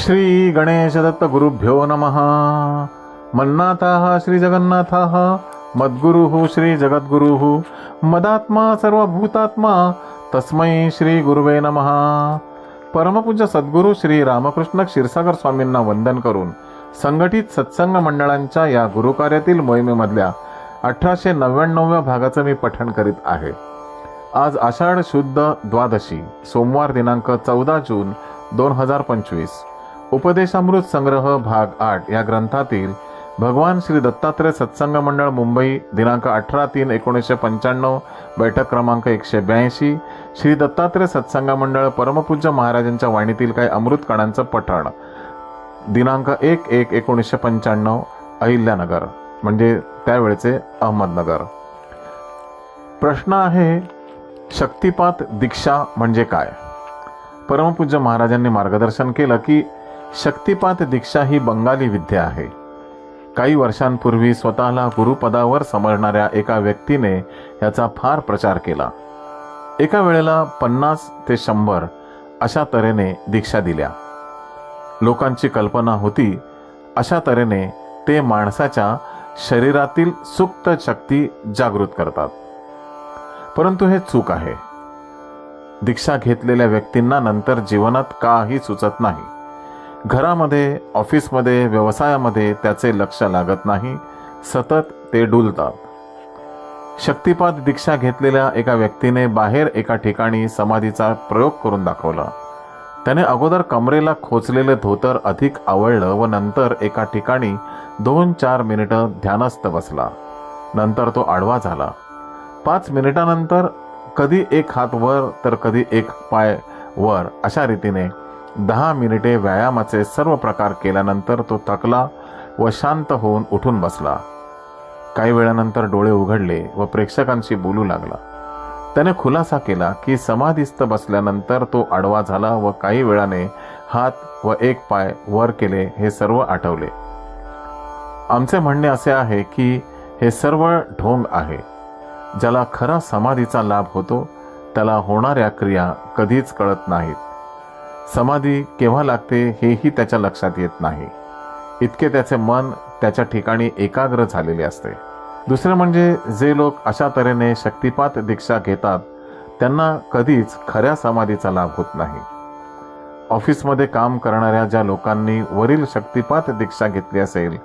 श्री गणेश दत्त गुरुभ्यो नमः। मन्नाथाः श्री जगन्नाथाः मद्गुरुः श्री जगद्गुरुः मदात्मा सर्वभूतात्मा तस्मै श्री गुरुवे नमः। परमपूज्य सद्गुरू श्री रामकृष्ण क्षीरसागर स्वामींना वंदन करून संघटित सत्संग मंडळांच्या या गुरुकार्यातील मोहिमेमधल्या अठराशे नव्याण्णव्या भागाचं मी पठण करीत आहे. आज आषाढ शुद्ध द्वादशी सोमवार दिनांक चौदा जून दोन हजार पंचवीस. उपदेशामृत संग्रह भाग आठ या ग्रंथातील भगवान श्री दत्तात्रय सत्संग मंडळ मुंबई दिनांक अठरा तीन एकोणीसशे पंच्याण्णव बैठक क्रमांक एकशे ब्याऐंशी श्री दत्तात्रय सत्संग मंडळ परमपूज्य महाराजांच्या वाणीतील काही अमृत कणांचं पठण. दिनांक एक एक एकोणीसशे पंच्याण्णव अहिल्यानगर म्हणजे त्यावेळेचे अहमदनगर. प्रश्न आहे शक्तिपात दीक्षा म्हणजे काय? परमपूज्य महाराजांनी मार्गदर्शन केलं की शक्तिपात दीक्षा ही बंगाली विद्या आहे. काही वर्षांपूर्वी स्वतःला गुरुपदावर समजणाऱ्या एका व्यक्तीने याचा फार प्रचार केला. एका वेळेला पन्नास ते शंभर अशा तऱ्हेने दीक्षा दिल्या. लोकांची कल्पना होती अशा तऱ्हेने ते माणसाच्या शरीरातील सुप्त शक्ती जागृत करतात. परंतु हे चूक आहे. दीक्षा घेतलेल्या व्यक्तींना नंतर जीवनात काही सुचत नाही. घरामध्ये ऑफिसमध्ये व्यवसायामध्ये त्याचे लक्ष लागत नाही. सतत ते डुलतात. शक्तिपात दीक्षा घेतलेल्या एका व्यक्तीने बाहेर एका ठिकाणी समाधीचा प्रयोग करून दाखवला. त्याने अगोदर कमरेला खोचलेले धोतर अधिक आवळलं व नंतर एका ठिकाणी दोन चार मिनिटं ध्यानस्थ बसला. नंतर तो आडवा झाला. पाच मिनिटानंतर कधी एक हात वर तर कधी एक पाय वर अशा रीतीने दहा मिनिटे व्यायामाचे सर्व प्रकार केल्यानंतर तो थकला व शांत होऊन उठून बसला. काही वेळानंतर डोळे उघडले व प्रेक्षकांशी बोलू लागला. त्याने खुलासा केला की समाधीस्थ बसल्यानंतर तो आडवा झाला व काही वेळाने हात व एक पाय वर केले हे सर्व आठवले. आमचे म्हणणे असे आहे की हे सर्व ढोंग आहे. ज्याला खरा समाधीचा लाभ होतो त्याला होणाऱ्या क्रिया कधीच कळत नाहीत. समाधी केव्हा लागते हेही त्याच्या लक्षात येत नाही. इतके त्याचे मन त्याच्या ठिकाणी एकाग्र झालेले असते. दुसरे म्हणजे जे लोक अशा तऱ्हेने शक्तिपात दीक्षा घेतात त्यांना कधीच खऱ्या समाधीचा लाभ होत नाही. ऑफिसमध्ये काम करणाऱ्या ज्या लोकांनी वरील शक्तिपात दीक्षा घेतली असेल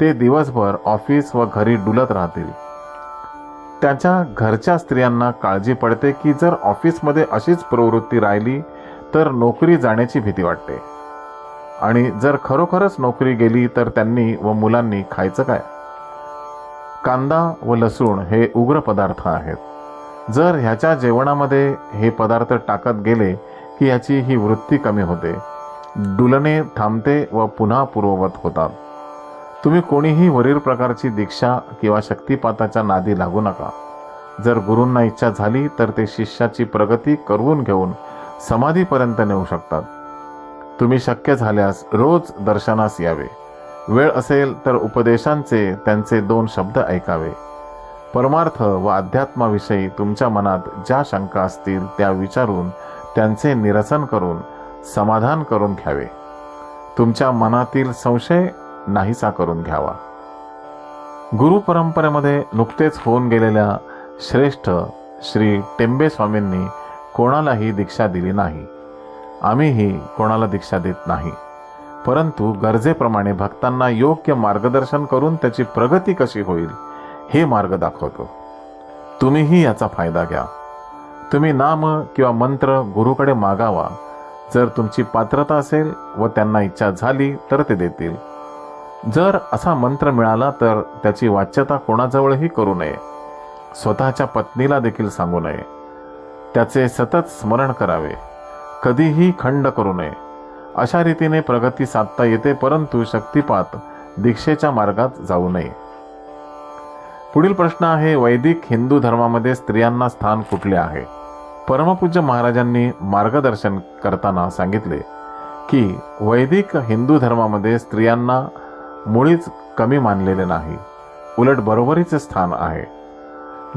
ते दिवसभर ऑफिस व घरी डुलत राहतील. त्याच्या घरच्या स्त्रियांना काळजी पडते की जर ऑफिसमध्ये अशीच प्रवृत्ती राहिली तर नोकरी जाण्याची भीती वाटते. आणि जर खरोखरच नोकरी गेली तर त्यांनी व मुलांनी खायचं काय? कांदा व लसूण हे उग्र पदार्थ आहेत. जर ह्याच्या जेवणामध्ये हे पदार्थ टाकत गेले की ह्याची ही वृत्ती कमी होते. डुलणे थांबते व पुन्हा पूर्ववत होतात. तुम्ही कोणीही वरील प्रकारची दीक्षा किंवा शक्तिपाताच्या नादी लागू नका. जर गुरूंना इच्छा झाली तर ते शिष्याची प्रगती करवून घेऊन समाधीपर्यंत नेऊ शकतात. तुम्ही शक्य झाल्यास रोज दर्शनास यावे. वेळ असेल तर उपदेशांचे त्यांचे दोन शब्द ऐकावे. परमार्थ व अध्यात्माविषयी तुमच्या मनात ज्या शंका असतील त्या विचारून त्यांचे निरसन करून समाधान करून घ्यावे. तुमच्या मनातील संशय नाहीसा करून घ्यावा. गुरु परंपरेमध्ये नुकतेच होऊन गेलेल्या श्रेष्ठ श्री टेंबे स्वामींनी कोणालाही दीक्षा दिली नाही. आम्हीही कोणाला दीक्षा देत नाही. परंतु गरजेप्रमाणे भक्तांना योग्य मार्गदर्शन करून त्याची प्रगती कशी होईल हे मार्ग दाखवतो. तुम्हीही याचा फायदा घ्या. तुम्ही नाम किंवा मंत्र गुरुकडे मागावा. जर तुमची पात्रता असेल व त्यांना इच्छा झाली तर ते देतील. जर असा मंत्र मिळाला तर त्याची वाच्यता कोणाजवळही करू नये. स्वतःच्या पत्नीला देखील सांगू नये. त्याचे सतत स्मरण करावे. कधीही खंड करू नये. अशा रीतीने प्रगती साधता येते परंतु शक्तिपात दीक्षेच्या मार्गात जाऊ नये. पुढील प्रश्न आहे वैदिक हिंदू धर्मामध्ये स्त्रियांना स्थान कुठले आहे? परमपूज्य महाराजांनी मार्गदर्शन करताना सांगितले की वैदिक हिंदू धर्मामध्ये स्त्रियांना मुळीच कमी मानलेले नाही. उलट बरोबरीचे स्थान आहे.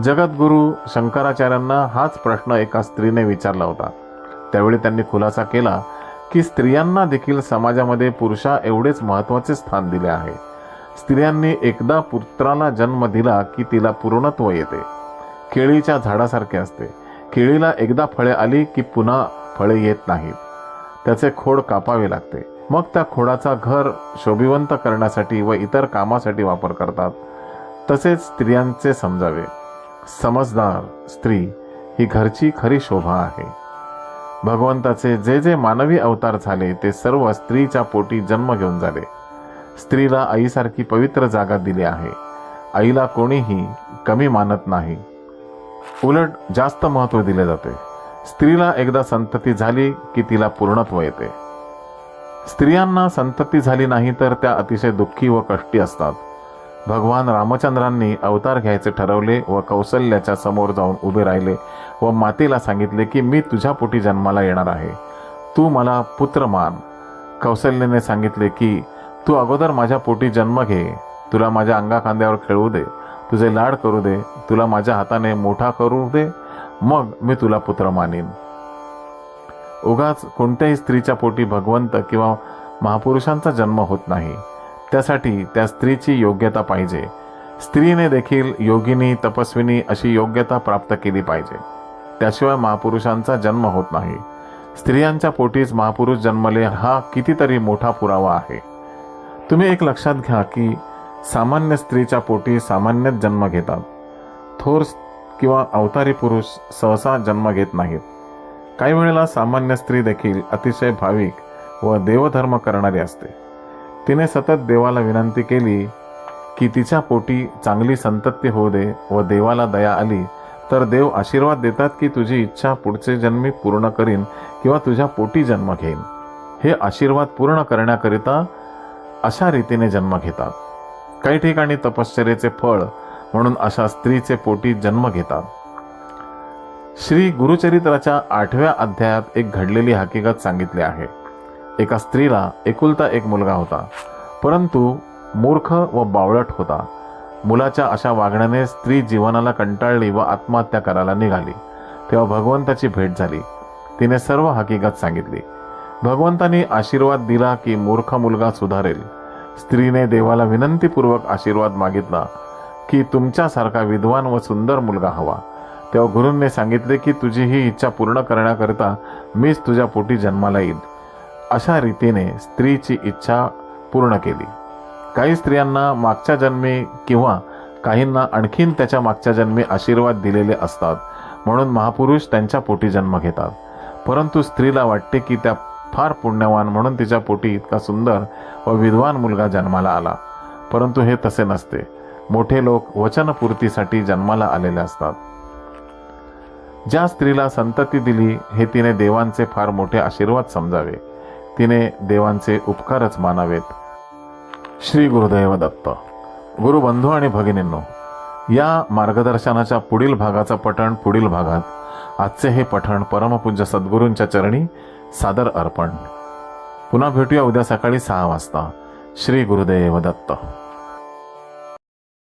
जगद्गुरू शंकराचार्यांना हाच प्रश्न एका स्त्रीने विचारला होता. त्यावेळी त्यांनी खुलासा केला की स्त्रियांना देखील समाजामध्ये पुरुषा एवढेच महत्त्वाचे स्थान दिले आहे. स्त्रियांनी एकदा पुत्राला जन्म दिला की तिला पूर्णत्व येते. केळीच्या झाडासारखे असते. केळीला एकदा फळे आली की पुन्हा फळे येत नाहीत. त्याचे खोड कापावे लागते. मग त्या खोडाचा घर शोभिवंत करण्यासाठी व इतर कामासाठी वापर करतात. तसेच स्त्रियांचे समजावे. समजदार स्त्री ही घरची खरी शोभा आहे. भगवंताचे जे जे मानवी अवतार झाले ते सर्व स्त्रीच्या पोटी जन्म घेऊन झाले. स्त्रीला आईसारखी पवित्र जागा दिली आहे. आईला कोणीही कमी मानत नाही. उलट जास्त महत्त्व दिले जाते. स्त्रीला एकदा संतती झाली की तिला पूर्णत्व येते. स्त्रियांना संतती झाली नाही तर त्या अतिशय दुःखी व कष्टी असतात. भगवान रामचंद्रांनी अवतार घ्यायचे ठरवले व कौशल्याच्या समोर जाऊन उभे राहिले व मातेला सांगितले की मी तुझ्या पोटी जन्माला येणार आहे. तू मला पुत्र मान. कौशल्याने सांगितले की तू अगोदर माझ्या पोटी जन्म घे. तुला माझ्या अंगा खांद्यावर खेळू दे. तुझे लाड करू दे. तुला माझ्या हाताने मोठा करू दे. मग मी तुला पुत्र मानीन. उगाच कोणत्याही स्त्रीच्या पोटी भगवंत किंवा महापुरुषांचा जन्म होत नाही. त्यासाठी त्या स्त्रीची योग्यता पाहिजे. स्त्रीने देखील योगिनी तपस्विनी अशी योग्यता प्राप्त केली पाहिजे. त्याशिवाय महापुरुषांचा जन्म होत नाही. स्त्रियांच्या पोटीच महापुरुष जन्मले हा कितीतरी मोठा पुरावा आहे. तुम्ही एक लक्षात घ्या की सामान्य स्त्रीच्या पोटी सामान्यच जन्म घेतात. थोर किंवा अवतारी पुरुष सहसा जन्म घेत नाहीत. काही वेळेला सामान्य स्त्री देखील अतिशय भाविक व देवधर्म करणारी असते. तिने सतत देवाला विनंती केली की तिच्या पोटी चांगली संतती होऊ दे व देवाला दया आली तर देव आशीर्वाद देतात की तुझी इच्छा पुढचे जन्मी पूर्ण करीन किंवा तुझ्या पोटी जन्म घेईन. हे आशीर्वाद पूर्ण करण्याकरिता अशा रीतीने जन्म घेतात. काही ठिकाणी तपश्चर्याचे फळ म्हणून अशा स्त्रीचे पोटी जन्म घेतात. श्री गुरुचरित्राच्या आठव्या अध्यायात एक घडलेली हकीकत सांगितली आहे. एका स्त्रीला एकुलता एक मुलगा होता. परंतु मूर्ख व बावळट होता. मुलाच्या अशा वागण्याने स्त्री जीवनाला कंटाळली व आत्महत्या करायला निघाली. तेव्हा भगवंताची भेट झाली. तिने सर्व हकीकत सांगितली. भगवंतानी आशीर्वाद दिला की मूर्ख मुलगा सुधारेल. स्त्रीने देवाला विनंतीपूर्वक आशीर्वाद मागितला की तुमच्यासारखा विद्वान व सुंदर मुलगा हवा. तेव्हा गुरूंनी सांगितले की तुझी ही इच्छा पूर्ण करण्याकरिता मीच तुझ्या पोटी जन्माला येईल अशा रीतीने स्त्रीची इच्छा पूर्ण केली. काही स्त्रियांना मागच्या जन्मी किंवा काहींना आणखीन त्याच्या मागच्या जन्मी आशीर्वाद दिलेले असतात म्हणून महापुरुष त्यांच्या पोटी जन्म घेतात. परंतु स्त्रीला वाटते की त्या फार पुण्यवान म्हणून तिच्या पोटी इतका सुंदर व विद्वान मुलगा जन्माला आला. परंतु हे तसे नसते. मोठे लोक वचनपूर्तीसाठी जन्माला आलेले असतात. ज्या स्त्रीला संतती दिली हे तिने देवांचे फार मोठे आशीर्वाद समजावे. तिने देवांचे उपकारच मानावेत. श्री गुरुदैव दत्त गुरुबंधू आणि भगिनींनो या मार्गदर्शनाच्या पुढील भागाचं पठण पुढील भागात. आजचे हे पठण परमपूज्य सद्गुरूंच्या चरणी सादर अर्पण. पुन्हा भेटूया उद्या सकाळी सहा वाजता. श्री गुरुदेव दत्त.